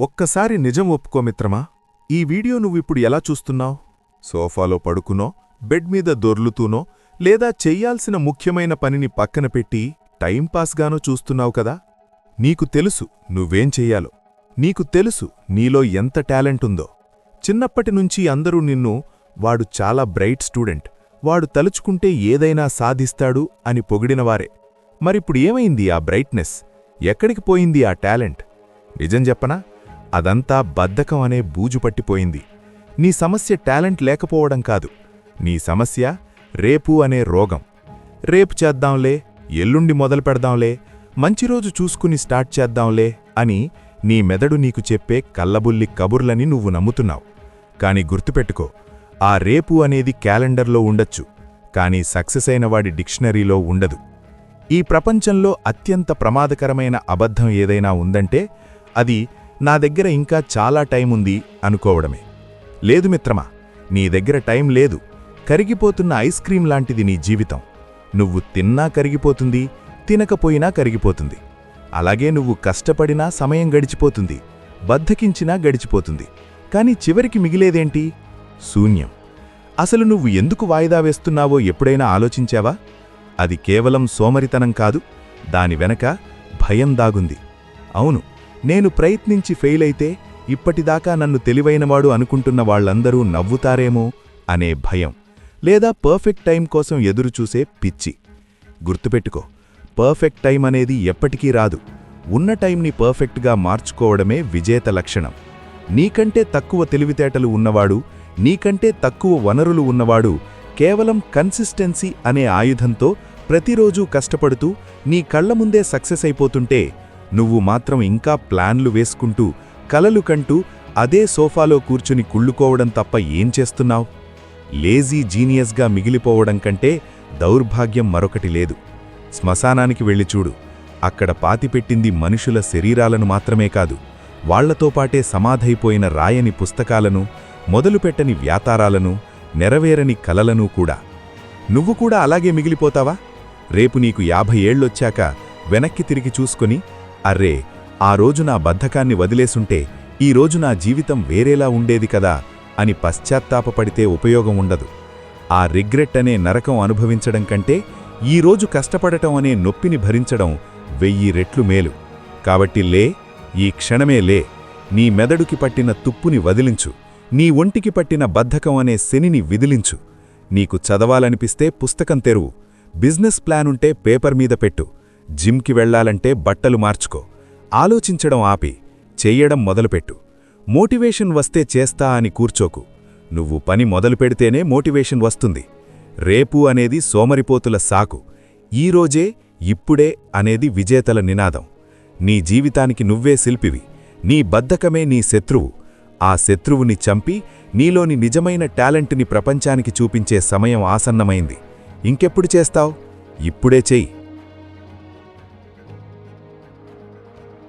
ఒక్కసారి నిజం ఒప్పుకో మిత్రమా? ఈ వీడియో నువ్విప్పుడు ఎలా చూస్తున్నావు? సోఫాలో పడుకునో బెడ్ మీద దొర్లుతూనో లేదా చెయ్యాల్సిన ముఖ్యమైన పనిని పక్కన పెట్టి టైంపాస్గానో చూస్తున్నావు కదా? నీకు తెలుసు నువ్వేం చెయ్యాలో. నీకు తెలుసు నీలో ఎంత టాలెంట్ ఉందో. చిన్నప్పటి నుంచి అందరూ నిన్ను వాడు చాలా బ్రైట్ స్టూడెంట్ వాడు తలుచుకుంటే ఏదైనా సాధిస్తాడు అని పొగిడినవారే. మరిప్పుడు ఏమైంది ఆ బ్రైట్నెస్? ఎక్కడికి పోయింది ఆ టాలెంట్? నిజం చెప్పనా? అదంతా బద్ధకం అనే బూజు పట్టిపోయింది. నీ సమస్య టాలెంట్ లేకపోవడం కాదు. నీ సమస్య రేపు అనే రోగం. రేపు చేద్దాంలే ఎల్లుండి మొదలు పెడదాంలే మంచి రోజు చూసుకుని స్టార్ట్ చేద్దాంలే అని నీ మెదడు నీకు చెప్పే కల్లబుల్లి కబుర్లని నువ్వు నమ్ముతున్నావు. కాని గుర్తుపెట్టుకో ఆ రేపు అనేది క్యాలెండర్లో ఉండొచ్చు కాని సక్సెస్ అయినవాడి డిక్షనరీలో ఉండదు. ఈ ప్రపంచంలో అత్యంత ప్రమాదకరమైన అబద్ధం ఏదైనా ఉందంటే అది నా దగ్గర ఇంకా చాలా టైం ఉంది అనుకోవడమే. లేదు మిత్రమా నీ దగ్గర టైం లేదు. కరిగిపోతున్న ఐస్ క్రీం లాంటిది నీ జీవితం. నువ్వు తిన్నా కరిగిపోతుంది తినకపోయినా కరిగిపోతుంది. అలాగే నువ్వు కష్టపడినా సమయం గడిచిపోతుంది బద్ధకించినా గడిచిపోతుంది. కాని చివరికి మిగిలేదేంటి? శూన్యం. అసలు నువ్వు ఎందుకు వాయిదా వేస్తున్నావో ఎప్పుడైనా ఆలోచించావా? అది కేవలం సోమరితనం కాదు దాని వెనక భయం దాగుంది. అవును నేను ప్రయత్నించి ఫెయిల్ అయితే ఇప్పటిదాకా నన్ను తెలివైనవాడు అనుకుంటున్న వాళ్ళందరూ నవ్వుతారేమో అనే భయం లేదా పర్ఫెక్ట్ టైం కోసం ఎదురుచూసే పిచ్చి. గుర్తుపెట్టుకో పర్ఫెక్ట్ టైం అనేది ఎప్పటికీ రాదు. ఉన్న టైంని పర్ఫెక్ట్గా మార్చుకోవడమే విజేత లక్షణం. నీకంటే తక్కువ తెలివితేటలు ఉన్నవాడు నీకంటే తక్కువ వనరులు ఉన్నవాడు కేవలం కన్సిస్టెన్సీ అనే ఆయుధంతో ప్రతిరోజూ కష్టపడుతూ నీ కళ్ళ ముందే సక్సెస్ అయిపోతుంటే నువ్వు మాత్రం ఇంకా ప్లాన్లు వేసుకుంటూ కలలు కంటూ అదే సోఫాలో కూర్చుని కుళ్ళుకోవడం తప్ప ఏం చేస్తున్నావు? లేజీ జీనియస్గా మిగిలిపోవడం కంటే దౌర్భాగ్యం మరొకటి లేదు. శ్మశానానికి వెళ్ళి చూడు. అక్కడ పాతిపెట్టింది మనుషుల శరీరాలను మాత్రమే కాదు వాళ్ళతో పాటే సమాధైపోయిన రాయని పుస్తకాలను మొదలుపెట్టని వ్యాతారాలను నెరవేరని కలలను కూడా. నువ్వు కూడా అలాగే మిగిలిపోతావా? రేపు నీకు యాభై ఏళ్ళొచ్చాక వెనక్కి తిరిగి చూసుకొని అర్రే ఆ రోజు నా బద్ధకాన్ని వదిలేసుంటే ఈ రోజు నా జీవితం వేరేలా ఉండేది కదా అని పశ్చాత్తాపపడితే ఉపయోగం ఉండదు. ఆ రిగ్రెట్ అనే నరకం అనుభవించడం కంటే ఈ రోజు కష్టపడటం అనే నొప్పిని భరించడం వెయ్యి రెట్లు మేలు. కాబట్టి లే ఈ క్షణమే లే. నీ మెదడుకి పట్టిన తుప్పుని వదిలించు. నీ ఒంటికి పట్టిన బద్ధకం అనే శనిని విదిలించు. నీకు చదవాలనిపిస్తే పుస్తకం తెరువు. బిజినెస్ ప్లానుంటే పేపర్ మీద పెట్టు. జిమ్కి వెళ్ళాలంటే బట్టలు మార్చుకో. ఆలోచించడం ఆపి చెయ్యడం మొదలుపెట్టు. మోటివేషన్ వస్తే చేస్తా అని కూర్చోకు. నువ్వు పని మొదలు పెడితేనే మోటివేషన్ వస్తుంది. రేపు అనేది సోమరిపోతుల సాకు. ఈరోజే ఇప్పుడే అనేది విజేతల నినాదం. నీ జీవితానికి నువ్వే శిల్పివి. నీ బద్ధకమే నీ శత్రువు. ఆ శత్రువుని చంపి నీలోని నిజమైన టాలెంట్ని ప్రపంచానికి చూపించే సమయం ఆసన్నమైంది. ఇంకెప్పుడు చేస్తావు? ఇప్పుడే చెయ్యి.